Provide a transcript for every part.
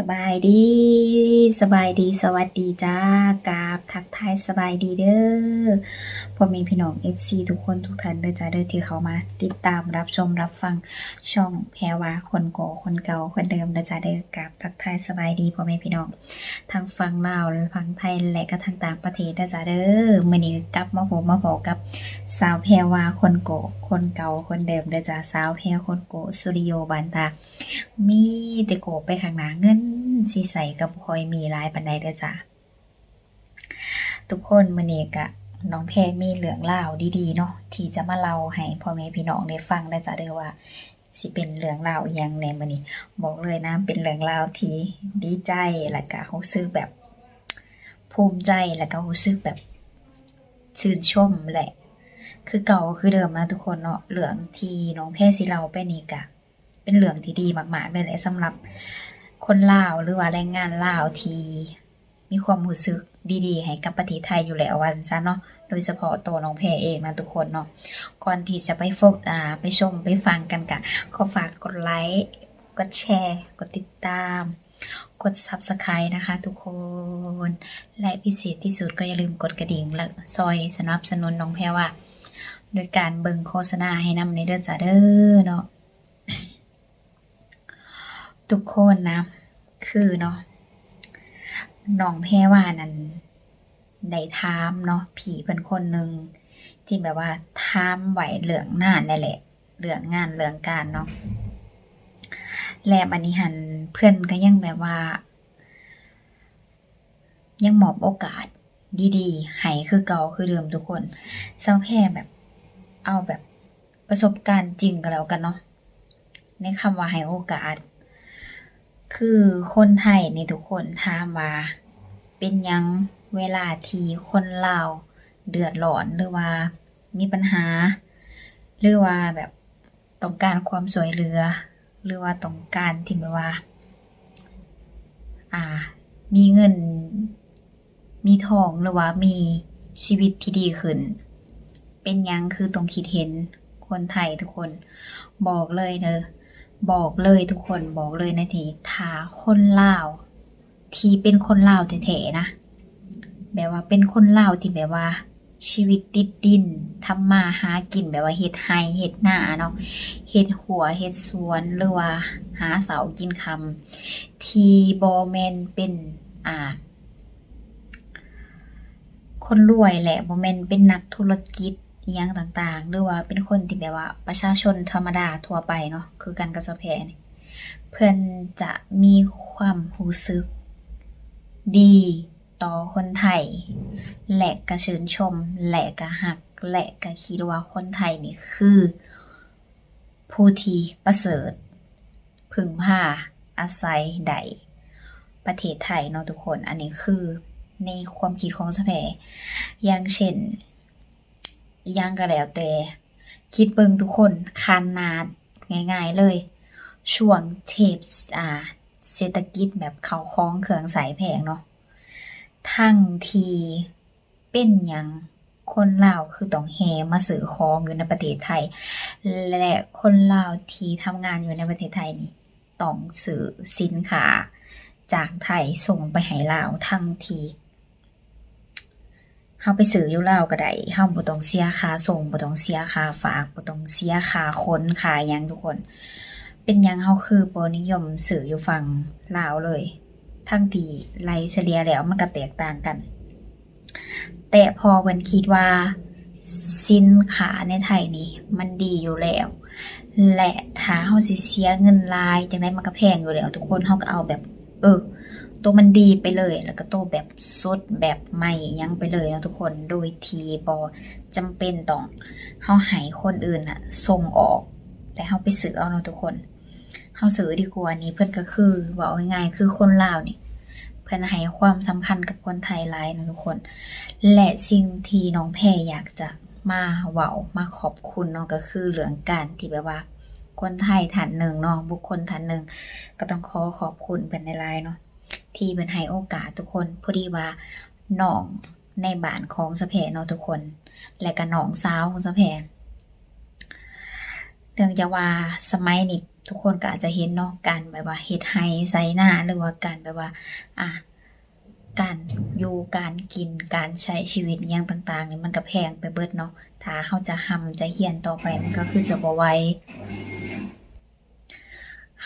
สบายดี สบายดีสวัสดีจ้ากราบทักทายสบายดีเด้อพ่อแม่พี่น้อง FC ทุกคนทุกท่านเด้อจ้าเด้อที่เขามา ติดตามรับชมรับฟังช่องแพรวาคนโกคนเก่าคนเดิมเด้อจ้าเด้อกราบทักทายสบายดีพ่อแม่พี่น้องทั้งฟังลาวและฟังไทยและก็ทางต่างประเทศเด้อจ้าเด้อมื้อนี้กลับมาพบมาพบกับ สาวแพรวาคนโกคนเก่าคนเดิมเด้อจ้าสาวแพรคนโกสุริโยบันตา มีแต่โกไปข้างหน้าเงินสิใสกับคอยมีลายปันใดเด้อจ้ะทุกคนมื้อนี้กะน้องแพรมีเรื่องเล่าดีๆเนาะที่จะมาเล่าให้พ่อแม่พี่น้องได้ฟังได้จ้ะเด้อว่าสิเป็นเรื่องเล่าอิหยังแหน่มื้อนี้บอกเลยนะเป็นเรื่องเล่าที่ดีใจแล้วก็รู้สึกแบบ ภูมิใจแล้วก็รู้สึกแบบชื่นชมแหละ คือเก่าคือเดิมนะทุกคนเนาะเรื่องทีน้องแพรสิเล่าไปนี่กะ เป็นเรื่องที่ดีมากๆเลยแหละสำหรับคนลาวหรือว่าแรงงานลาวทีมีความรู้สึกดีๆ ให้กับประเทศไทยอยู่แล้ววันซะเนาะโดยเฉพาะตัวน้องแพรเองนะทุกคนเนาะก่อนที่จะไปฟบอ่าไปชมไปฟังกันกะขอฝากกดไลค์กดแชร์ กดติดตาม กด Subscribe นะคะทุกคน และพิเศษที่สุดก็อย่าลืมกดกระดิ่งและซอยสนับสนุนน้องแพรว่า โดยการเบิ่งโฆษณาให้นำในเด้อจ้าเด้อเนาะทุกคนนะ คือเนาะน้องแพรว่านั้นได้ถามเนาะผีเป็นคนหนึ่งที่แบบว่าถามไหวเหลืองหน้านั่นแหละเหลืองงานเหลืองการเนาะและบันนี้หันเพื่อนก็ยังแบบว่า ยังมอบโอกาสดีๆให้คือเก่าคือเดิมทุกคนเศร้าแพรแบบ เอาแบบประสบการณ์จริงก็แล้วกันเนาะในคำว่าให้โอกาส คือคนไทยในทุกคนถามว่า เป็นยังเวลาที่คนลาวเดือดร้อนหรือว่ามีปัญหา หรือว่าแบบต้องการความสวยเหลือ หรือว่าต้องการที่แบบว่า อ่า มีเงิน มีทองหรือว่ามีชีวิตที่ดีขึ้น เป็นยังคือต้องคิดเห็นคนไทยทุกคน บอกเลยเนอะบอกเลยทุกคนบอกเลยนะทีถ้าคนลาวที่เป็นคนลาวแท้ๆนะแบบว่าเป็นคนลาวที่แบบว่า ชีวิตติดดินทำมาหากินแบบว่าเฮ็ดไร่เฮ็ดหน้าเนาะเฮ็ดหัวเฮ็ดสวนหรือว่าหาเสากินคำที่บ่แมนเป็นอ่า คนรวยแหละบ่แมนเป็นนักธุรกิจ อิหยังต่างๆ หรือว่าเป็นคนที่แบบว่าประชาชนธรรมดาทั่วไปเนาะคือกันกับสแพนเพิ่นจะมีความรู้สึกดีต่อคนไทย และก็ชื่นชม และก็ฮัก และก็คิดว่าคนไทยนี่คือ ผู้ที่ประเสริฐ พึงพาอาศัยใดประเทศไทยเนาะทุกคน อันนี้คือในความคิดของสแพอย่างเช่น ยังก็แล้วแต่ คิดเบิ่งทุกคนคานนาดง่ายๆเลย ช่วงเทปอ่าเศรษฐกิจแบบเขาคล้องเครื่องใสแพงเนาะทั้งทีเป็นยังคนลาวคือต้องแฮมาซื้อของอยู่ในประเทศไทย และคนลาวที่ทำงานอยู่ในประเทศไทยนี่ต้องซื้อสินค้าจากไทยส่งไปให้ลาวทั้งที เฮาไปซื้ออยู่ลาวก็ได้เฮาบ่ต้องเสียค่าส่งบ่ต้องเสียค่าฝากบ่ต้องเสียค่าขนค่าหยังทุกคน เป็นหยังเฮาคือบ่นิยมซื้ออยู่ฝั่งลาวเลย ทั้งที่รเฉลี่ยแล้วมันก็แตกต่างกัน แต่พอเพิ่นคิดว่าสินค้าในไทยนี่มันดีอยู่แล้ว และถ้าเฮาสิเสียเงินลายจังไดมันก็แพงอยู่แล้ว ทุกคนเฮาก็เอาแบบ เออ ตัวมันดีไปเลย แล้วก็ตัวแบบสดแบบใหม่ยังไปเลยนะทุกคนโดยทีบอจำเป็นต้องเฮาให้คนอื่นอะส่งออกแต่เฮาไปซื้อเอาเนาะทุกคนเฮาซื้อดีกว่านี้เพิ่อนก็คือเว่าเอาง่ายๆคือคนลาวนี่เพิ่อนให้ความสำคัญกับคนไทยหลายนะทุกคน และสิ่งที่น้องแพรอยากจะมาเว้ามาขอบคุณเนาะก็คือเรื่องการที่แบบว่าคนไทยท่านหนึ่งเนาะบุคคลท่านหนึ่งก็ต้องขอขอบคุณเป็นในไลน์เนาะ ที่เป็นให้โอกาสทุกคนพอดีว่าน้องในบ้านของสะเพเนาะทุกคน และก็น้องสาวของสะเพเนื่องจากว่าสมัยนี้ทุกคนก็อาจจะเห็นเนาะการแบบว่าเฮ็ดไฮไซหน้าหรือว่าการแบบว่า อะการอยู่การกินการใช้ชีวิตอย่างต่างๆนี่มันก็แพงไปเบิดเนาะถ้าเฮาจะหำจะเฮียนต่อไปมันก็คือจะบ่ไหว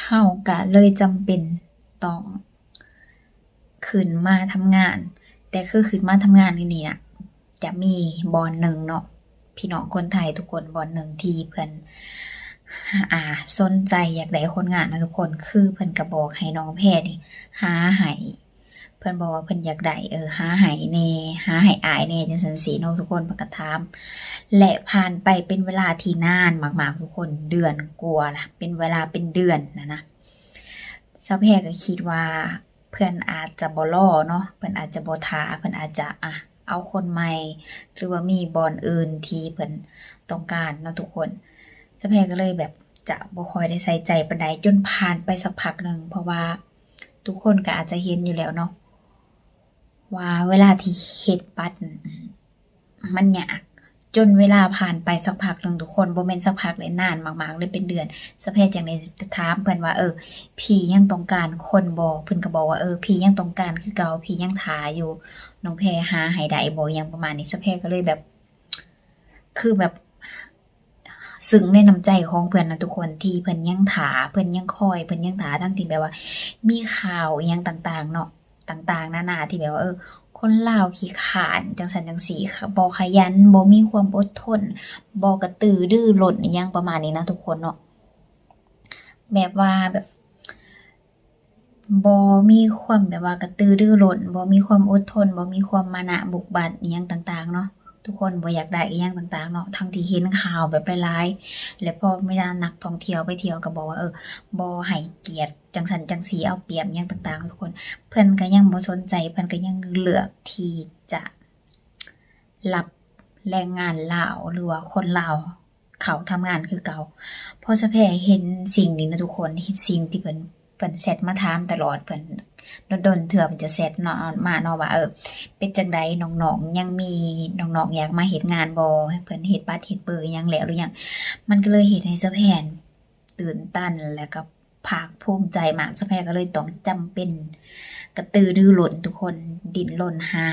เฮาก็เลยจำเป็นต้อง ขึ้นมาทำงาน แต่คือขึ้นมาทำงานนี่นี่น่ะจะมีบอลหนึ่งเนาะพี่น้องคนไทยทุกคนบอลหนึ่งที่เพิ่อนอ่าสนใจอยากได้คนงานนะทุกคนคือเพิ่นก็บอกให้น้องแพทย์นี่หาให้เพิ่นบอกว่าเพิ่นอยากได้เออหาให้แน่หาให้อายแน่จังซั่นสิเนาะทุกคนเพิ่นก็ถามและผ่านไปเป็นเวลาที่นานมากๆทุกคนเดือนกว่าละเป็นเวลาเป็นเดือนนะนะเจ้าแพรก็คิดว่า เพื่อนอาจจะบ่ล่อเนาะเพื่อนอาจจะบ่ทาเพื่อนอาจจะอะเอาคนใหม่ หรือว่ามีบอลอื่นที่เพิ่อนต้องการเนาะทุกคนเจ้าแพรก็เลยแบบจะบ่คอยได้ใส่ใจปานใดจนผ่านไปสักพักหนึ่งเพราะว่าทุกคนก็อาจจะเห็นอยู่แล้วเนาะว่าเวลาที่เฮ็ดบัตรมันยาก จนเวลาผ่านไปสักพักหนึ่งทุกคนบ่แม่นสักพักเลยนานมากๆเลยเป็นเดือนสเพศจังได๋ถามเพิ่นว่าเออพียังต้องการคนบ่เพิ่อนก็บอกว่าเออพียังต้องการคือเก่าพียังทาอยู่น้องแพรหาให้ได้บ่หยังประมาณนี้สเพศก็เลยแบบ คือแบบซึ้งในน้ำใจของเพื่อนนะทุกคนที่เพิ่อนยังถาเพิ่อนยังคอยเพิ่อนยังถาทั้งที่แบบว่า มีข่าวยังต่าง ๆ เนาะ ต่างๆ นานาที่แบบว่าเออคนลาวขี้ขานจังสันจังสีค่ะบอขยันบอมีความอดทนบอกระตือรือร้นอิหยังประมาณนี้นะทุกคนเนาะแบบว่าแบบบอมีความแบบว่ากระตือรือร้นบอมีความอดทนบอมีความมานะบุกบั่นอิหยังต่าง ๆ เนาะ ทุกคนบ่อยากได้อิหยังต่างๆเนาะทั้งที่เห็นข่าวแบบหลายๆและพอเวลานักท่องเที่ยวไปเที่ยวก็บอกว่าเออบ่ให้เกียรติจังสันจังสีเอาเปรียบอิหยังต่างๆ ทุกคนเพิ่อนก็ยังบ่สนใจเพิ่อนก็ยังเลือกที่จะรับแรงงานลาวหรือว่าคนลาวเขาทำงานคือเก่าเพราะสะแพเห็นสิ่งนี้นะทุกคนเห็นสิ่งที่เพิ่นเพิ่นแซดมาถามตลอดเพิ่น ดนๆเถื่อเพิ่นจะแซดเนาะมาเนาะว่าเออเป็นจังไดน้องๆยังมีน้องๆอยากมาเฮ็ดงานบ่เพิ่นเฮ็ดบัตรเฮ็ดเบอร์ยังแล้วหรือยังมันก็เลยเฮ็ดให้สะแพนตื่นตันแล้วก็ภาคภูมิใจมากสะแพก็เลยต้องจำเป็นกระตือรือร้นทุกคนดิ้นรนหา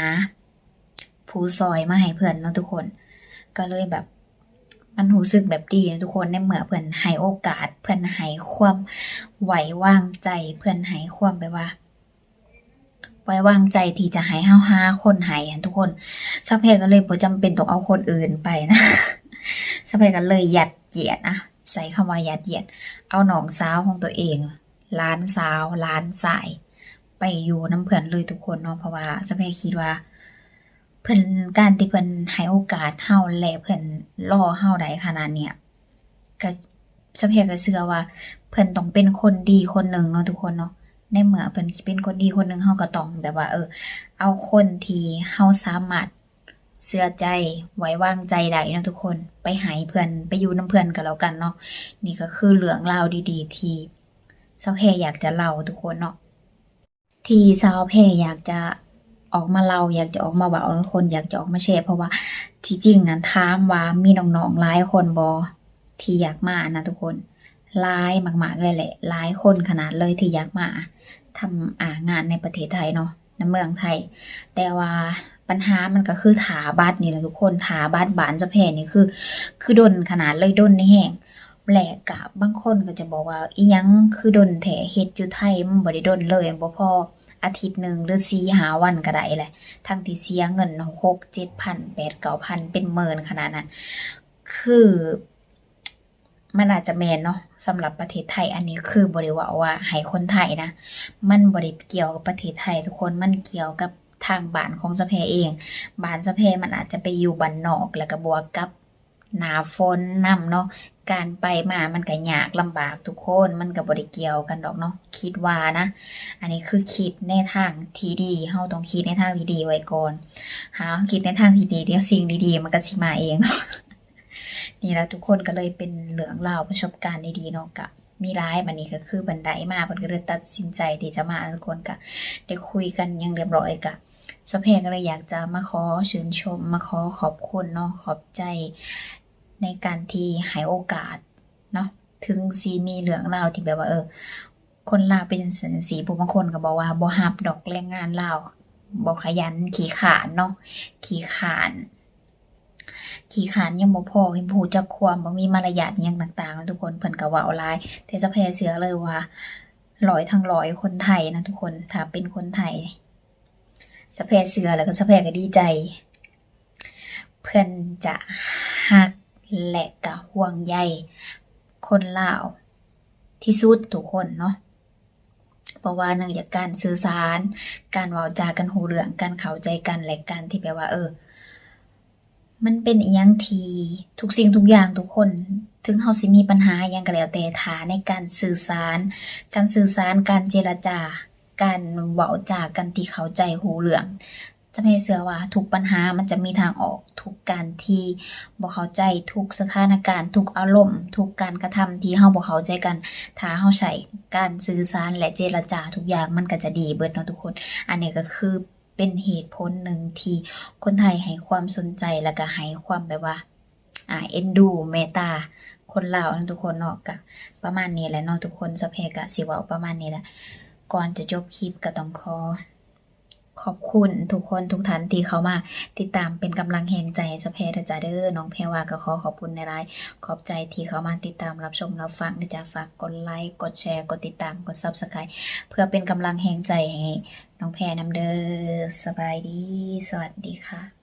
ผู้ซอยมาให้เพื่อนเนาะทุกคน ก็เลยแบบมันรู้สึกแบบดีนะทุกคนในเมื่อเพื่อนให้โอกาส เพื่อนให้ความไว้วางใจ เพื่อนให้ความแบบว่า ว้วางใจที่จะให้เฮาหาคนห้อะทุกคนสักเพก็เลยบ่จำเป็นต้องเอาคนอื่นไปนะสักเพก็เลยหยัดเหยียดนะใส่คำว่ายัดเหยียด เอาหนองสาวของตัวเองล้านสาวล้านสาย ไปอยู่น้ำเพื่อนเลยทุกคนเนาะเพราะว่าสะเพคิดว่าเพิ่นการที่เพิ่นให้โอกาสเฮาและเพิ่นรอเฮาได้ขนาดเนี้ยก็สเพก็เชื่อว่า เพิ่นต้องเป็นคนดีคนหนึ่งเนาะทุกคนเนาะ ในเมื่อเพิ่นเป็นคนดีคนหนึ่งเฮาก็ต้องแบบว่า เออ เอาคนที่เฮาสามารถเชื่อใจไว้วางใจได้นะทุกคนไปหายเพื่อนไปอยู่น้ำเพื่อนก็แล้วกันเนาะนี่ก็คือเรื่องราวดี ๆ ที่สาวแพอยากจะเล่าทุกคนเนาะที่สาวแพอยากจะออกมาเล่าอยากจะออกมาเว้าให้คนอยากจะออกมาแชร์เพราะว่าที่จริงอะถามว่ามีน้องๆหลายคนบ่ที่อยากมานะทุกคน ลายมากๆเลยแหละหลายคนขนาดเลยที่อยากมาทำอ่างานในประเทศไทยเนาะในเมืองไทย แต่ว่าปัญหามันก็คือถาบัตรนี่แหละทุกคนถาบัตรบานจะแพรนี่คือ คือดนขนาดเลยดนในแห้งแปลกกะบางคนก็จะบอกว่าอียังคือดนแท้เฮ็ดอยู่ไทยมันบ่ได้ดนเลยบ่พออาทิตย์หนึ่งหรือ4 5วันก็ได้แหละทั้งที่เสียเงิน6 7,000 8 9,000เป็นหมื่นขนาดนั้นคือ มันอาจจะแมนเนาะสำหรับประเทศไทยอันนี้คือบ่ได้ว่าว่าให้คนไทยนะ มันบ่ได้เกี่ยวกับประเทศไทย ทุกคนมันเกี่ยวกับทางบ้านของสะแพเองบ้านสะเพมันอาจจะไปอยู่บ้านนอกแล้วก็บวกกับหนาฝนนํเนาะการไปมามันก็ยากลำบากทุกคนมันก็บ่ได้เกี่ยวกันดอกเนาะคิดว่านะ อันนี้คือคิดในทางที่ดีเฮาต้องคิดในทางที่ดีไว้ก่อนหาคิดในทางที่ดีเดี๋ยวสิ่งดีๆ มันก็สิมาเอง นี่แหละทุกคนก็เลยเป็นเรื่องราวประสบการณ์ดีๆเนาะก็มีหลายบัดนี้ก็คือบันไดมาเพิ่นก็เลยตัดสินใจที่จะมาทุกคนก็ได้คุยกันอย่างเรียบร้อยก็สเพก็เลยอยากจะมาขอชื่นชม มาขอขอบคุณเนาะขอบใจในการที่ให้โอกาสเนาะถึงสีมีเหลืองราวที่แบบว่าเออคนลาวเป็นสันสีผู้บางคนก็บอกว่าบ่ฮับดอกแรงงานลาวบ่ขยัน ขี้ขานเนาะขี้ขาน ขี้ขานยังบ่พอเห็นผู้จักความบ่มีมารยาทยังต่างๆ ทุกคนเพิ่นก็ว้าหลาย แต่จะแพ้เสือเลยว่าร้อยทั้งร้อยคนไทยนะทุกคนถ้าเป็นคนไทยสะแพ้เสือแล้วก็สะแพ้ก็ดีใจ เพื่อนจะฮักแหละก็ห่วงใยคนลาวที่สุดทุกคนเนาะเพราะว่าเนื่องจากการสื่อสาร การเว้าจากันหูเรื่องการเข้าใจกันและการที่แบบว่า เออ มันเป็นอีหยังทีทุกสิ่งทุกอย่างทุกคน ถึงเฮาสิมีปัญหาอิหยังก็แล้วแต่ฐานในการสื่อสาร การสื่อสารการเจรจา การเว้าจากันที่เข้าใจหูเรื่องจะไม่เสือว่าทุกปัญหามันจะมีทางออก ทุกการที่บ่เข้าใจทุกสถานการณ์ ทุกอารมณ์ ทุกการกระทำที่เฮาบ่เข้าใจกัน ถ้าเฮาใช้การสื่อสารและเจรจาทุกอย่างมันก็จะดีเบิดเนาะทุกคน อันนี้ก็คือ เป็นเหตุผลหนึ่งที่คนไทยให้ความสนใจแล้วก็ให้ความแบบว่า อ่า เอ็นดูเมตตาคนลาวนะทุกคนเนาะก็ประมาณนี้แหละเนาะทุกคนสเพกะสิว่าประมาณนี้แหละ ก่อนจะจบคลิปก็ต้องขอ ขอบคุณทุกคนทุกท่านที่เข้ามา ติดตามเป็นกำลังแห่งใจสะเพรจ้าเด้อน้องแพรว่าก็ขอขอบคุณในไลน์ขอบใจที่เข้ามาติดตามรับชมรับฟังนะจ๊ะฝากกดไลค์กดแชร์กดติดตามกดซับสไครต์เพื่อเป็นกำลังแห่งใจให้น้องแพรนำเด้อสบายดี สวัสดีค่ะ